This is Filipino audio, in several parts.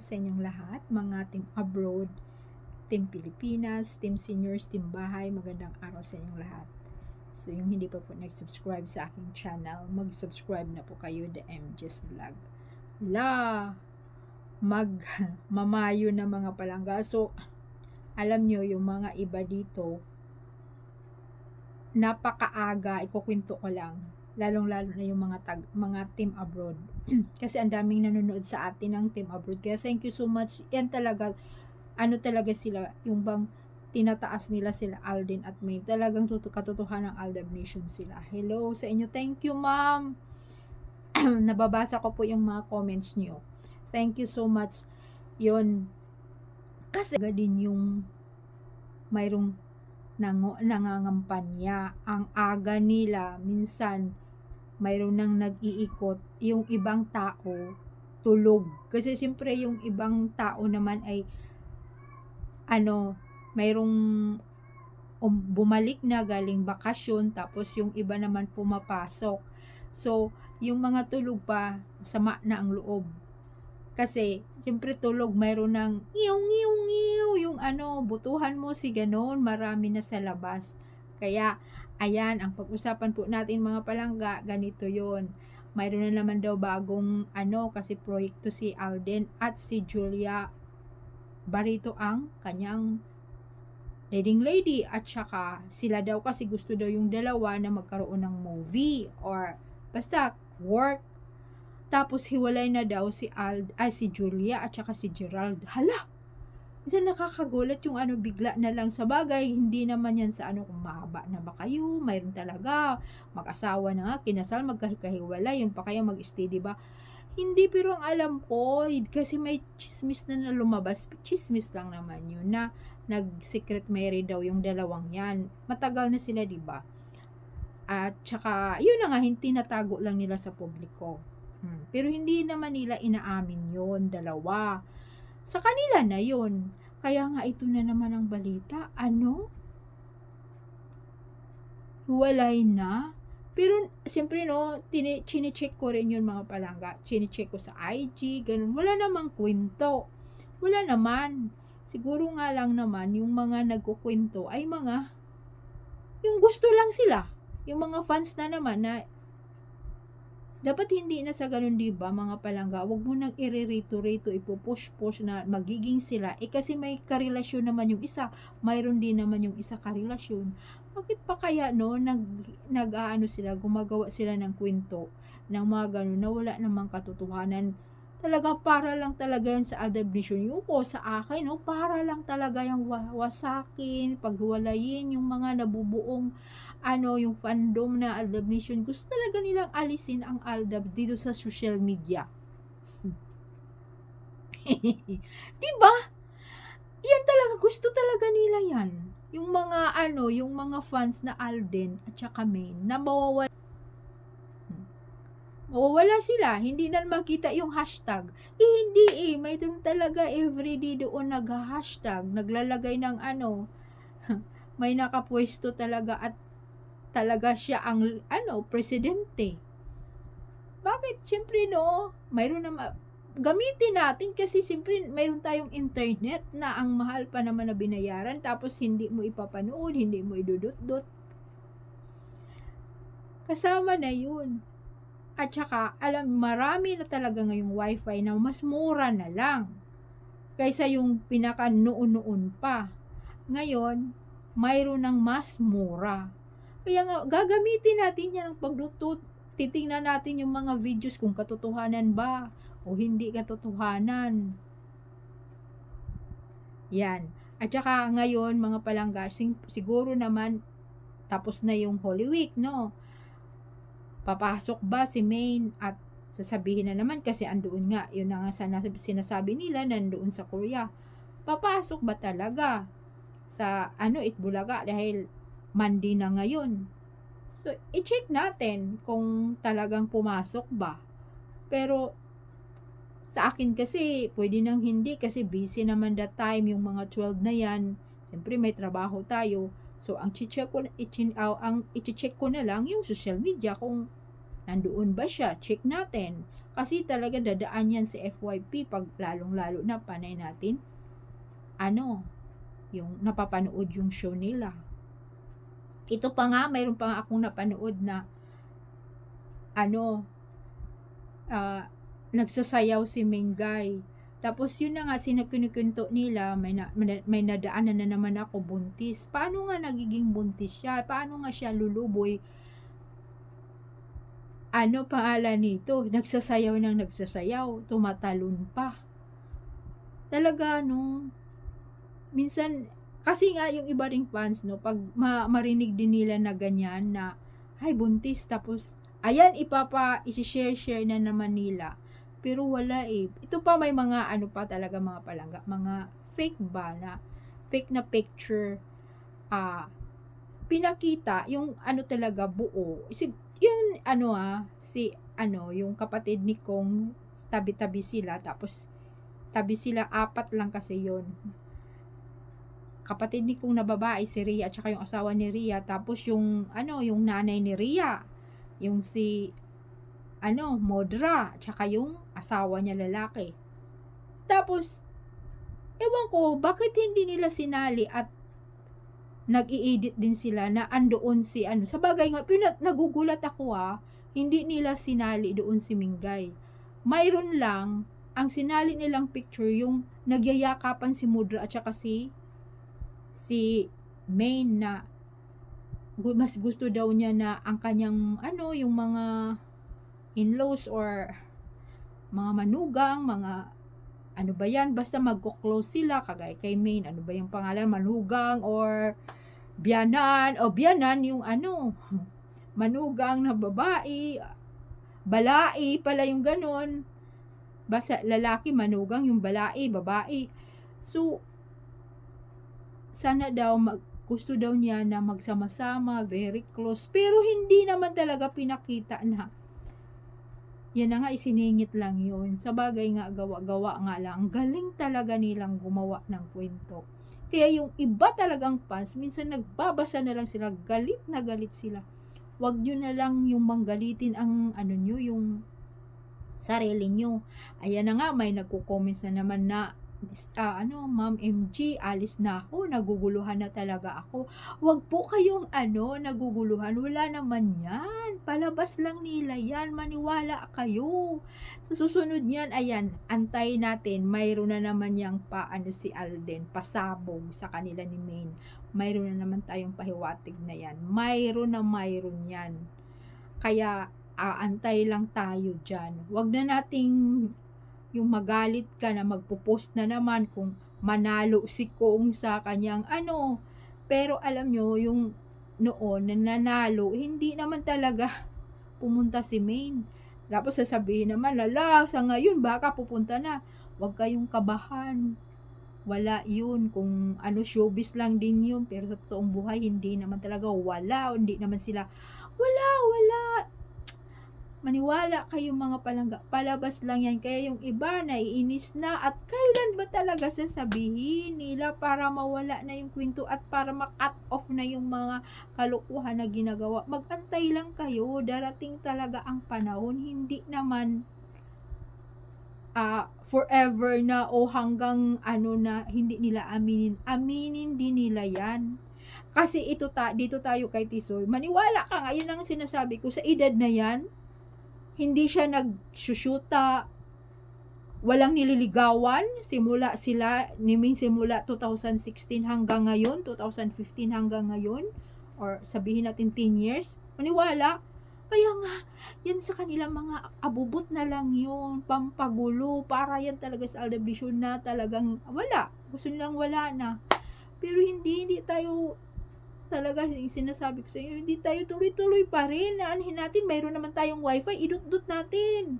sa inyong lahat, mga team abroad, team Pilipinas, team seniors, team bahay, magandang araw sa inyong lahat. So, yung hindi pa po nag-subscribe sa aking channel, mag-subscribe na po kayo, The MJ's Vlog. La! Mag mamayo na mga palangga. So, alam nyo, yung mga iba dito, napakaaga, ikukwento ko lang, lalong-lalo na yung mga tag, mga team abroad. Kasi ang daming nanonood sa atin ng team abroad. Kaya thank you so much. Yan talaga, ano talaga sila, yung bang tinataas nila sila Alden at May. Talagang tutu katotohanan ng Aldab Nation sila. Hello sa inyo. Thank you, ma'am. Nababasa ko po yung mga comments nyo. Thank you so much. Yun. Kasi din yung mayroong nang nangangampanya. Ang aga nila, minsan, mayroon nang nag-iikot. Yung ibang tao, tulog. Kasi siyempre yung ibang tao naman ay, ano, mayroong um, bumalik na galing bakasyon, tapos yung iba naman pumapasok. So, yung mga tulog pa, sama na ang loob. Kasi, siyempre tulog, mayroon ng iyong, iyong, iyong, yung ano, butuhan mo si ganon, marami na sa labas. Kaya, ayan, ang pag-usapan po natin mga palangga, ganito yon Mayroon na naman daw bagong, ano, kasi proyekto si Alden at si Julia Barito ang kanyang leading lady at saka sila daw kasi gusto daw yung dalawa na magkaroon ng movie or basta work tapos hiwalay na daw si Ald ay si Julia at saka si Gerald. Hala. Isa nakakagulat yung ano bigla na lang sa bagay, hindi naman yan sa ano kung mahaba na ba kayo, mayroon talaga mag-asawa na nga, kinasal, magkahikahiwalay, yun pa kaya mag-stay, di ba? Hindi, pero ang alam ko, kasi may chismis na, na lumabas, chismis lang naman yun, na nag-secret marry daw yung dalawang yan. Matagal na sila, di ba? At saka, yun na nga, hindi natago lang nila sa publiko. Hmm. Pero hindi naman nila inaamin yon dalawa. Sa kanila na yon. Kaya nga ito na naman ang balita. Ano? Walay na? Pero, siyempre no, tini, chine-check ko rin yun mga palangga. Chine-check ko sa IG, ganun. Wala namang kwento. Wala naman. Siguro nga lang naman, yung mga nagkukwento ay mga, yung gusto lang sila. Yung mga fans na naman na dapat hindi na sa ganun, di ba, mga palangga, wag mo nang iririto-rito, ipupush-push na magiging sila. Eh kasi may karelasyon naman yung isa, mayroon din naman yung isa karelasyon. Bakit pa kaya, no, nag, nag ano sila, gumagawa sila ng kwento ng mga ganun na wala namang katotohanan. Talaga para lang talaga yan sa adabnation. Yung po sa akin, no, para lang talaga yung wasakin, pagwalayin yung mga nabubuong ano, yung fandom na Aldab Nation, gusto talaga nilang alisin ang Aldab dito sa social media. diba? Yan talaga, gusto talaga nila yan. Yung mga ano, yung mga fans na Alden at saka Main na mawawala mawawala sila, hindi na makita yung hashtag. Eh, hindi eh, may talaga everyday doon nag-hashtag, naglalagay ng ano, may nakapwesto talaga at talaga siya ang ano, presidente. Bakit? Siyempre no, mayroon na gamitin natin kasi siyempre mayroon tayong internet na ang mahal pa naman na binayaran tapos hindi mo ipapanood, hindi mo idudot-dot. Kasama na yun. At saka, alam, marami na talaga ngayong wifi na mas mura na lang kaysa yung pinaka noon-noon pa. Ngayon, mayroon ng mas mura. Kaya nga, gagamitin natin yan ng paglutot. Titingnan natin yung mga videos kung katotohanan ba o hindi katotohanan. Yan. At saka ngayon, mga palangga, siguro naman tapos na yung Holy Week, no? Papasok ba si Maine at sasabihin na naman kasi andoon nga, yun na nga sana sinasabi nila nandoon sa Korea. Papasok ba talaga sa ano Itbulaga dahil Monday na ngayon. So, i-check natin kung talagang pumasok ba. Pero sa akin kasi, pwede nang hindi kasi busy naman that time yung mga 12 na yan. Siyempre may trabaho tayo. So, ang i-check ko, i-check, uh, ang i-check ko na lang yung social media kung nandoon ba siya. Check natin. Kasi talaga dadaan yan sa FYP pag lalong-lalo na panay natin. Ano, yung napapanood yung show nila. Ito pa nga, mayroon pa nga akong napanood na ano, ah, nagsasayaw si Mingay. Tapos yun na nga, sinakinukwento nila, may, na, may, may nadaanan na naman ako buntis. Paano nga nagiging buntis siya? Paano nga siya luluboy? Ano pangalan nito? Nagsasayaw ng nagsasayaw, tumatalon pa. Talaga, no? Minsan, kasi nga yung iba ring fans, no, pag ma- marinig din nila na ganyan na, ay buntis, tapos, ayan, ipapa, isi-share-share na naman nila. Pero wala eh. Ito pa may mga ano pa talaga mga palangga, mga fake ba na fake na picture ah pinakita yung ano talaga buo. Isig, yung ano ah si ano yung kapatid ni Kong tabi-tabi sila tapos tabi sila apat lang kasi yon kapatid ni Kong na babae si Ria at saka yung asawa ni Ria tapos yung ano yung nanay ni Ria yung si ano, Modra, tsaka yung asawa niya lalaki. Tapos, ewan ko, bakit hindi nila sinali at nag-i-edit din sila na andoon si ano. Sa bagay nga, pero nagugulat ako ah, hindi nila sinali doon si Mingay. Mayroon lang, ang sinali nilang picture yung nagyayakapan si Mudra at saka si si Main na mas gusto daw niya na ang kanyang ano yung mga in-laws or mga manugang, mga ano ba yan, basta magko-close sila, kagaya kay Main, ano ba yung pangalan, manugang or biyanan, o biyanan yung ano, manugang na babae, balai pala yung ganon, basta lalaki, manugang, yung balai, babae. So, sana daw mag, gusto daw niya na magsama-sama, very close, pero hindi naman talaga pinakita na yan na nga isiningit lang yun. Sa bagay nga gawa-gawa nga lang. Ang galing talaga nilang gumawa ng kwento. Kaya yung iba talagang fans, minsan nagbabasa na lang sila, galit na galit sila. Huwag nyo na lang yung manggalitin ang ano nyo, yung sarili nyo. Ayan na nga, may nagko-comments na naman na ah, ano, Ma'am MG, alis na ako, naguguluhan na talaga ako. Huwag po kayong ano, naguguluhan, wala naman yan. Palabas lang nila yan, maniwala kayo. Sa susunod niyan, ayan, antay natin, mayroon na naman yang pa, ano si Alden, pasabog sa kanila ni Maine. Mayroon na naman tayong pahiwatig na yan. Mayroon na mayroon yan. Kaya, aantay lang tayo dyan. Huwag na nating yung magalit ka na magpo-post na naman kung manalo si Kong sa kanyang ano. Pero alam nyo, yung noon na nanalo, hindi naman talaga pumunta si Maine. Tapos sasabihin naman, lala, sa ngayon, baka pupunta na. Huwag kayong kabahan. Wala yun. Kung ano, showbiz lang din yun. Pero sa totoong buhay, hindi naman talaga wala. Hindi naman sila, wala, wala maniwala kayo mga palangga, palabas lang yan. Kaya yung iba naiinis na at kailan ba talaga sasabihin nila para mawala na yung kwento at para makat off na yung mga kalukuhan na ginagawa. Magantay lang kayo, darating talaga ang panahon, hindi naman uh, forever na o hanggang ano na hindi nila aminin. Aminin din nila yan. Kasi ito ta, dito tayo kay Tisoy, maniwala ka nga, yun ang sinasabi ko, sa edad na yan, hindi siya nagsusyuta, walang nililigawan, simula sila, niming simula 2016 hanggang ngayon, 2015 hanggang ngayon, or sabihin natin 10 years, maniwala, kaya nga, yan sa kanilang mga abubot na lang yun, pampagulo, para yan talaga sa aldablisyon na talagang wala, gusto nilang wala na. Pero hindi, hindi tayo talaga yung sinasabi ko sa inyo, hindi tayo tuloy-tuloy pa rin. Aanhin natin, mayroon naman tayong wifi, idut-dut natin.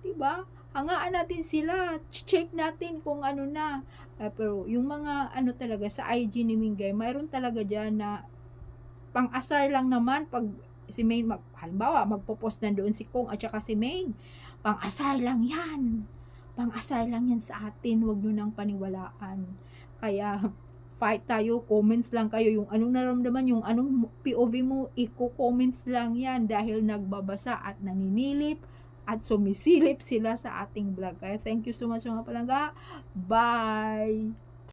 'Di ba? Hangaan natin sila, check natin kung ano na. Uh, pero yung mga ano talaga sa IG ni Mingay, mayroon talaga diyan na pang-asar lang naman pag si Main, mag, halimbawa, magpo-post na doon si Kong at saka si Main. Pang-asar lang yan. Pang-asar lang yan sa atin. Huwag nyo nang paniwalaan. Kaya, fight tayo, comments lang kayo, yung anong naramdaman, yung anong POV mo, i-comments lang yan dahil nagbabasa at naninilip, at sumisilip sila sa ating vlog. Kaya thank you so much mga palangga. Bye!